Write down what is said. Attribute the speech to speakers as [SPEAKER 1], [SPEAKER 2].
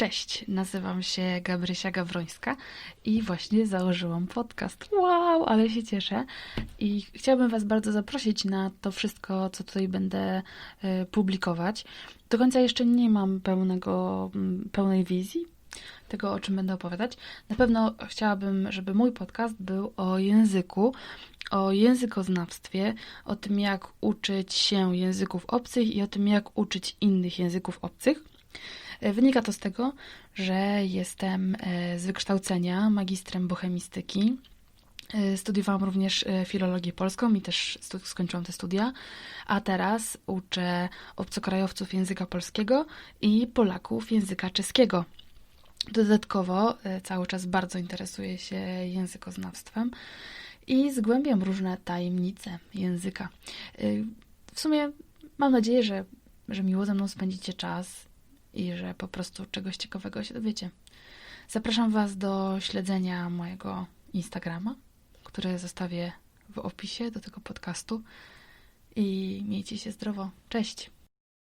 [SPEAKER 1] Cześć, nazywam się Gabrysia Gawrońska i właśnie założyłam podcast. Wow, ale się cieszę. I chciałabym Was bardzo zaprosić na to wszystko, co tutaj będę e, publikować. Do końca jeszcze nie mam pełnego, pełnej wizji tego, o czym będę opowiadać. Na pewno chciałabym, żeby mój podcast był o języku, o językoznawstwie, o tym, jak uczyć się języków obcych i o tym, jak uczyć innych języków obcych. Wynika to z tego, że jestem e, z wykształcenia magistrem bohemistyki. E, Studiowałam również e, filologię polską i też skończyłam te studia, a teraz uczę obcokrajowców języka polskiego i Polaków języka czeskiego. Dodatkowo cały czas bardzo interesuję się językoznawstwem i zgłębiam różne tajemnice języka. W sumie mam nadzieję, że, że miło ze mną spędzicie czas i że po prostu czegoś ciekawego się dowiecie. Zapraszam Was do śledzenia mojego Instagrama, który zostawię w opisie do tego podcastu i miejcie się zdrowo. Cześć!